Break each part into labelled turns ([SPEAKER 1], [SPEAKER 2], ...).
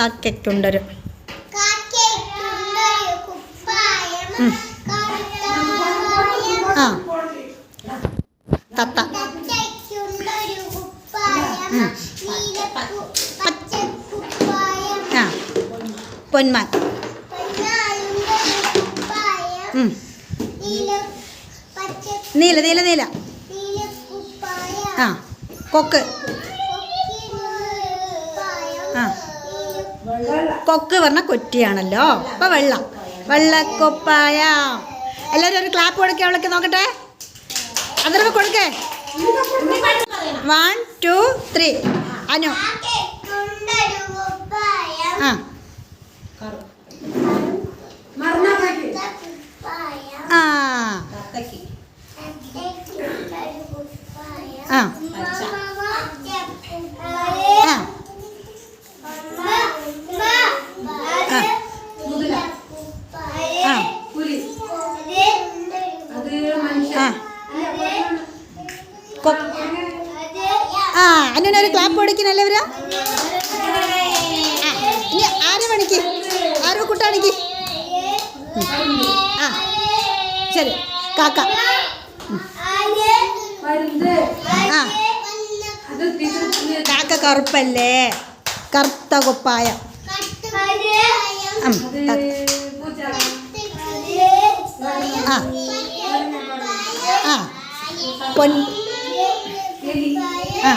[SPEAKER 1] കാക്കയ്ക്കുണ്ടൊരു ആ. തത്ത. ആ. പൊന്മാൻ.
[SPEAKER 2] നീല
[SPEAKER 1] നീല നീല. ആ. കൊക്ക്. ആ. കൊക്ക് പറഞ്ഞ കൊറ്റിയാണല്ലോ. അപ്പൊ വെള്ളം. വെള്ളക്കൊപ്പായ. എല്ലാവരും ഒരു ക്ലാപ്പ് കൊടുക്കേ അവളൊക്കെ നോക്കട്ടെ. അതൊക്കെ കൊടുക്കേ. One two three Anu. ആ
[SPEAKER 2] കറുത്ത കുപ്പായം
[SPEAKER 1] ആ
[SPEAKER 2] തത്തയ്ക്കുണ്ടൊരു കുപ്പായം
[SPEAKER 1] ആ ആ ആ ആ കൊ ആ അനുവിനൊരു ക്ലാപ്പ് പഠിക്കണല്ലേ ആ ഇനി ആരെ പണിക്ക്? ആരോ കുട്ടാണിക്ക് ആ ശരി. കാക്ക. ആ. കാക്ക കറുപ്പല്ലേ? കറുത്ത കുപ്പായ. ആ. ആ. പൊൻ ആ.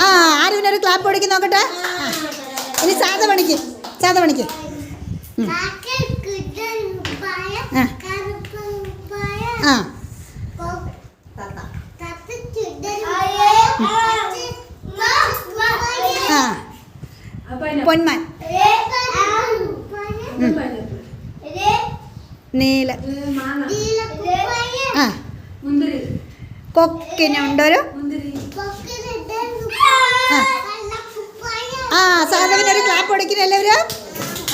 [SPEAKER 1] ആ. ആ ഒരു ക്ലാപ്പ് പൊടിക്ക് നോക്കട്ടെ? ഇനി സാധ പണിക്ക് സാധ പണിക്ക്. ആ. ആ. ആ. പൊന്മാൻ. നീല. ആ. കൊക്കിനുണ്ടൊരു ആ. സാധവിനൊരു ക്ലാപ്പ് കൊടുക്കുന്ന എല്ലാവരും.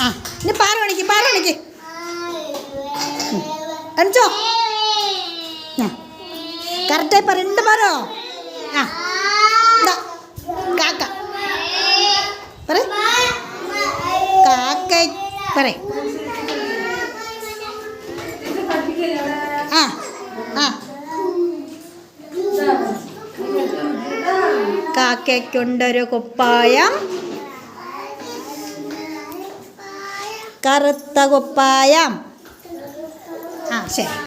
[SPEAKER 1] ആ ഇനി പാറ പണിക്ക് പാറ പണിക്ക് അടിച്ചോ ആ. കറക്റ്റായി രണ്ട് പാറോ? ആ. കാക്ക. പറ കാക്ക പറ ആ ആ. കാക്കയ്ക്കുണ്ടൊരു കുപ്പായം. കറുത്ത കുപ്പായം. ആ ശരി.